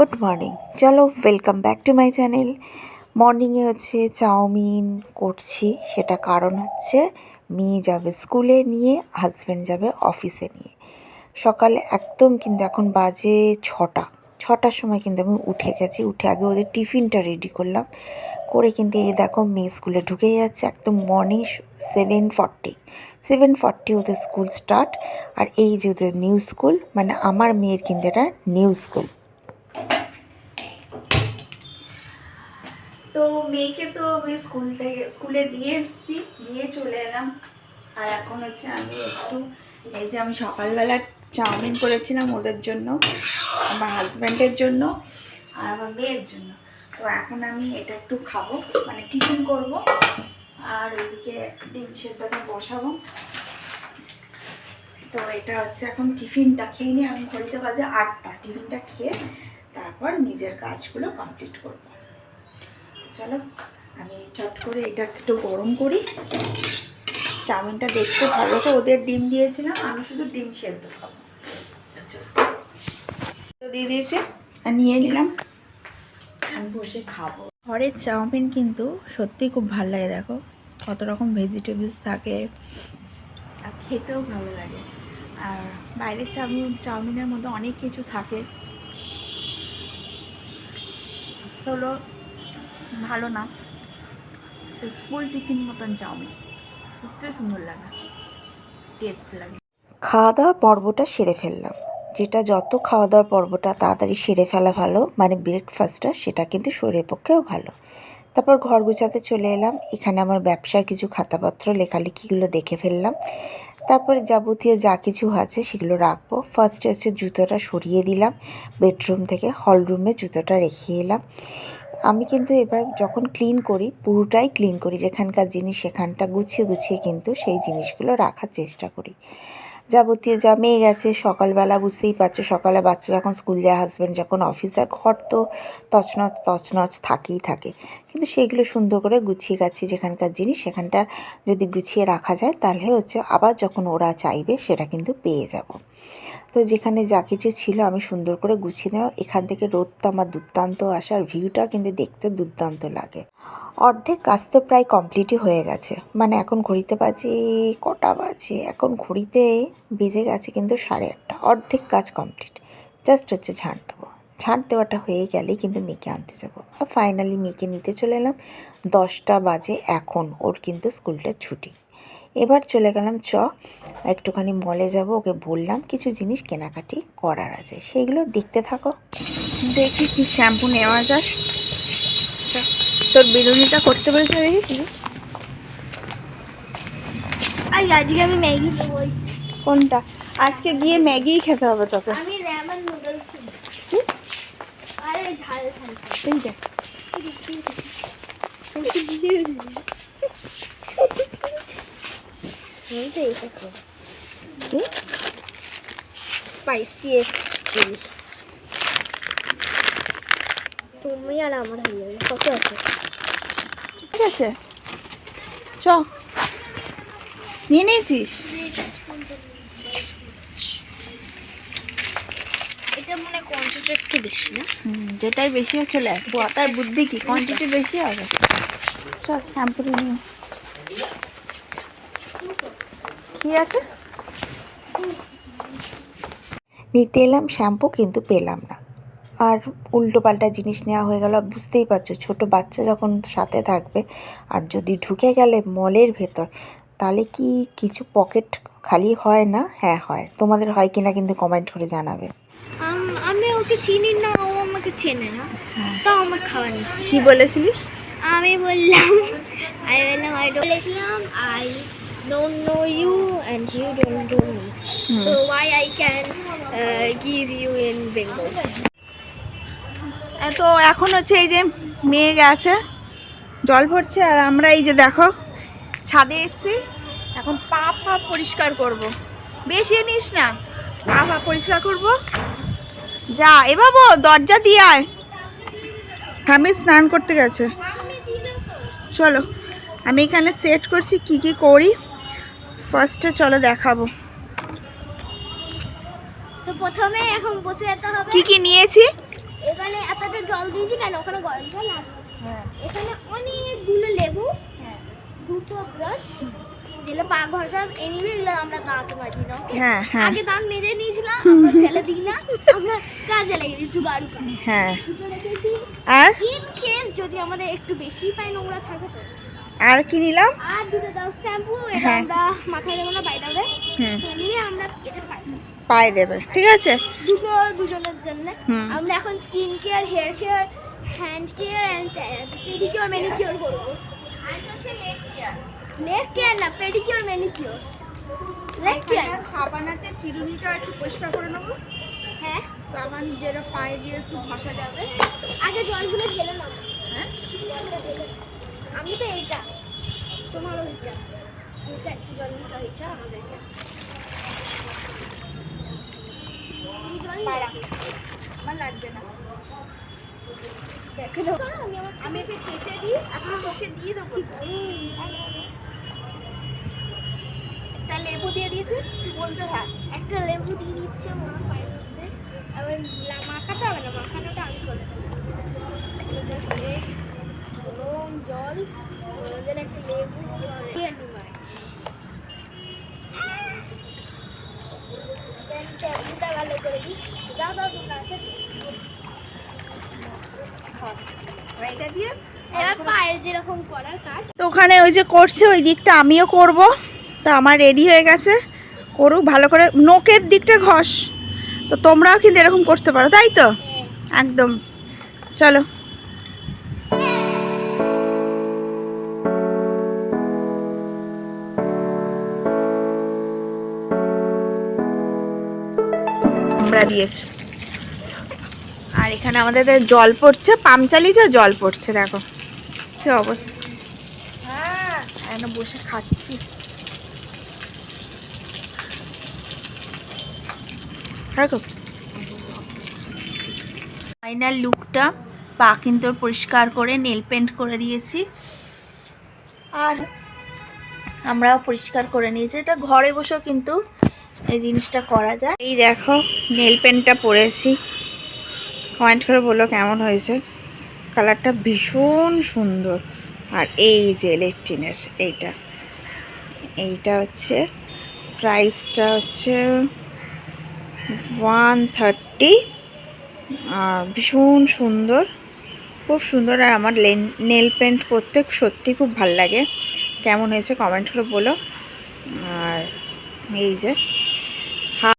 Good morning. চলো welcome back to my channel মর্নিংয়ে হচ্ছে chowmein করছি, সেটা কারণ হচ্ছে মেয়ে যাবে স্কুলে নিয়ে হাজব্যান্ড যাবে অফিসে নিয়ে। সকালে একদম কিন্তু এখন বাজে ছটা। ছটার সময় কিন্তু আমি উঠে গেছি, উঠে আগে ওদের টিফিনটা রেডি করলাম। করে কিন্তু এই দেখো মেয়ে স্কুলে ঢুকে যাচ্ছে, একদম morning seven forty seven forty ওদের স্কুল স্টার্ট আর এই যে ওদের নিউ স্কুল মানে আমার মেয়ের কিন্তু এটা নিউ স্কুল তো মেয়েকে তো আমি স্কুল থেকে, স্কুলে দিয়ে এসেছি, দিয়ে চলে এলাম। আর এখন হচ্ছে আমি একটু, এই যে আমি সকালবেলা চাউমিন করেছিলাম ওদের জন্য, আমার হাজব্যান্ডের জন্য আর আমার মেয়ের জন্য। তো এখন আমি এটা একটু খাব মানে টিফিন করব আর ওইদিকে ডিম সেদ্ধটা বসাবো। তো এটা হচ্ছে এখন টিফিনটা খেয়ে নিয়ে আমি ঘড়িতে বাজে আটটা। টিফিনটা খেয়ে তারপর নিজের কাজগুলো কমপ্লিট করব। চলো, আমি চট করে এটা একটু গরম করি। চাউমিনটা দেখতে ভালো তো, ওদের ডিম দিয়েছিলাম, আমি শুধু ডিম সেদ্ধ খাব। দিয়ে দিয়েছে, আর নিয়ে নিলাম। আমি বসে খাব। ঘরের চাউমিন কিন্তু সত্যিই খুব ভালো লাগে, দেখো। কত রকম ভেজিটেবলস থাকে। আর খেতেও ভালো লাগে। আর বাইরের চাউমিন, চাউমিনের মধ্যে অনেক কিছু থাকে। হলো ভালো না। সে স্কুল টিফিন মতন চাউমিন। সত্যি সুন্দর লাগে। টেস্ট লাগে। খাওয়া দাওয়ার পর্বটা সেরে ফেললাম। যেটা যত খাওয়া দাওয়ার পর্বটা তাড়াতাড়ি সেরে ফেলা ভালো মানে ব্রেকফাস্টটা সেটা কিন্তু শরীরের পক্ষেও ভালো। তারপর ঘর গুছাতে চলে এলাম। এখানে আমার ব্যবসার কিছু খাতাপত্র, লেখালেখিগুলো দেখে ফেললাম। তারপরে যাবতীয় যা কিছু আছে সেগুলো রাখব। ফার্স্টে হচ্ছে জুতোটা সরিয়ে দিলাম। বেডরুম থেকে হলরুমে জুতোটা রেখে এলাম। আমি কিন্তু এবার যখন ক্লিন করি, পুরোটাই ক্লিন করি, যেখানকার জিনিস সেখানটা গুছিয়ে গুছিয়ে কিন্তু সেই জিনিসগুলো রাখার চেষ্টা করি। যাবতীয় যা মেয়ে গেছে, সকালবেলা বুঝতেই পারছ, সকালে বাচ্চা যখন স্কুল যায় হাজব্যান্ড যখন অফিস যায়, ঘর তো তছনছ তছনছ থাকেই থাকে। কিন্তু সেগুলো সুন্দর করে গুছিয়ে গাছি, যেখানকার জিনিস সেখানটা যদি গুছিয়ে রাখা যায়, তাহলে হচ্ছে আবার যখন ওরা চাইবে, সেটা কিন্তু পেয়ে যাব। তো যেখানে যা কিছু ছিল আমি সুন্দর করে গুছিয়ে নেওয়া এখান থেকে রোদটা আমার দুর্দান্ত, আসার ভিউটা কিন্তু দেখতে দুর্দান্ত লাগে। অর্ধেক কাজ তো প্রায় কমপ্লিটই হয়ে গেছে। মানে এখন ঘড়িতে বাজে কটা বাজে? এখন ঘড়িতে বেজে গেছে কিন্তু সাড়ে আটটা। অর্ধেক কাজ কমপ্লিট জাস্ট হচ্ছে ঝাঁট দেবো। ঝাঁট দেওয়াটা হয়ে গেলেই কিন্তু মেয়েকে আনতে যাব। আর ফাইনালি মেয়েকে নিতে চলে এলাম। দশটা বাজে এখন। ওর কিন্তু স্কুলটা ছুটি। এবার চলে গেলাম চ, একটুখানি মলে যাব। ওকে বললাম কিছু জিনিস কেনাকাটি করার আছে। সেইগুলো দেখতে থাকো। দেখি কি শ্যাম্পু নেওয়া যায়। তোর বেলুনিটা করতে বলেছে দেখেছিস? আর আজকে আমি ম্যাগি কোনটা? আজকে গিয়ে ম্যাগি খেতে হবে তোকে। আমি র্যামেন নুডলস আরে ঝাল ঝাল। এই দেখ। আমি তো এটা খাব। কি? স্পাইসিয়েস্ট জিনিস তুমি আর আমার হয়ে যাবে কত আছে। ঠিক আছে। চ। নিয়ে নিয়েছিস? এটা মনে কোয়ান্টিটি একটু বেশি না? হুম যেটাই বেশি চলে আয় তার বুদ্ধি কি? কোয়ান্টিটি বেশি হবে। চল শ্যাম্পুটা নিয়ে কি আছে? নিতে এলাম শ্যাম্পু কিন্তু পেলাম না। আর উল্টো পাল্টা জিনিস নেওয়া হয়ে গেল। বুঝতেই পারছ ছোট বাচ্চা যখন সাথে থাকবে আর যদি ঢুকে গেলে মলের ভেতর তাহলে কি কিছু পকেট খালি হয় না? হ্যাঁ হয়। তোমাদের হয় কিনা কিন্তু কমেন্ট করে জানাবে। আমি ওকে চিনি না ও আমাকে চেনে না। হ্যাঁ। তাও আমার খাওয়া কি বলেছিলিস? আমি বললাম আমি বললাম আই বলেছিলাম I don't know you and you don't know me. So why I can uh, give you in Bengal? তো এখন হচ্ছে এই যে মেয়ে গেছে জল ভরছে আর আমরা এই যে দেখো ছাদে এসছি এখন পা পা পরিষ্কার করব। বেশি নিস না পা পা পরিষ্কার করব। যা এ বাবু দরজা দিয়ে আয়। আমি স্নান করতে গেছে। চলো আমি এখানে সেট করছি কি কি করি। ফার্স্টে চলো দেখাবো। তো প্রথমে এখন বসে যেতে হবে। কি কি নিয়েছি? এখানে এতটা জল দিয়েছি কেন? ওখানে গরম জল আছে। হ্যাঁ। এখানে অনেকগুলো লেবু হ্যাঁ। দুটো ব্রাশ যেগুলো পা ঘষা এনিবে এগুলো আমরা দাঁত মাজি না। হ্যাঁ আগে দাঁত মেজে নিয়েছিলাম আমরা ফেলে দিই না আমরা কাজে লাগিয়ে দিই জুগাড়ু কাজে। হ্যাঁ। আর? ইন কেস যদি আমাদের একটু বেশি পাই নোংরা থাকে তো। আর কি নিলাম? আর দুটো দাও শ্যাম্পু এটা হ্যাঁ। আমরা মাথায় দেবো না বাইরে দেবে হুম। নিয়ে আমরা এটা পাই। পায়ে দেবে ঠিক আছে? দুটো দুজনের জন্য। আমরা এখন skin care hair care hand care and pedicure manicure করব। লেগ কেয়ার না পেডিকিওর ম্যানিকিওর লেগ কেয়ার সাবান আছে চিরুনিটা একটু পরিষ্কার করে নেব। হ্যাঁ। সাবান যেটা পায়ে দিয়ে একটু ঘষা যাবে। আগে জলগুলো ঢেলে নাও। হ্যাঁ? জলটা ঢেলে আমি তো এইটা। তোমার ওইটা ওইটা একটু জল নিতে হয়েছে আমাদেরকে। আমার লাগবে না। আমি একে কেটে দিই এখন তোকে দিয়ে দেবো। একটা লেবু দিয়ে দিয়েছি বলতে হ্যাঁ। একটা লেবু দিয়ে দিচ্ছে আমার পায়ের মধ্যে। আবার মাখাতে হবে না মাখানোটা আমি করে দেবো। জল জলে একটা লেবু দিয়ে ভালো করে দিই। দাও দাও দুটো আছে এটা দিয়ে এবার পায়ের যেরকম করার কাজ। তো ওখানে ওই যে করছে ওই দিকটা আমিও করব। তো আমার রেডি হয়ে গেছে। করুক ভালো করে। নোকের দিকটা ঘষ। তো তোমরাও কিন্তু এরকম করতে পারো তাই তো? একদম। চলো। আমরা দিয়েছি। আর এখানে আমাদের জল পড়ছে, পাম চালিয়েছে, জল পড়ছে, দেখো। কি অবস্থা। হ্যাঁ বসে খাচ্ছি। দেখো। ফাইনাল লুকটা পা কিন্তু পরিষ্কার করে নেল পেন্ট করে দিয়েছি। আর আমরাও পরিষ্কার করে নিয়েছি। এটা ঘরে বসেও কিন্তু এই জিনিসটা করা যায়। এই দেখো নেল পেন্টটা পরেছি। কমেন্ট করে বলো কেমন হয়েছে? কালারটা ভীষণ সুন্দর। আর এই যে ইলেকট্রিনের এইটা। এইটা হচ্ছে প্রাইসটা হচ্ছে ওয়ান থার্টি আর ভীষণ সুন্দর। খুব সুন্দর। আর আমার নেল পেন্ট করতে সত্যি খুব ভালো লাগে। কেমন হয়েছে? কমেন্ট করে বলো। আর এই যে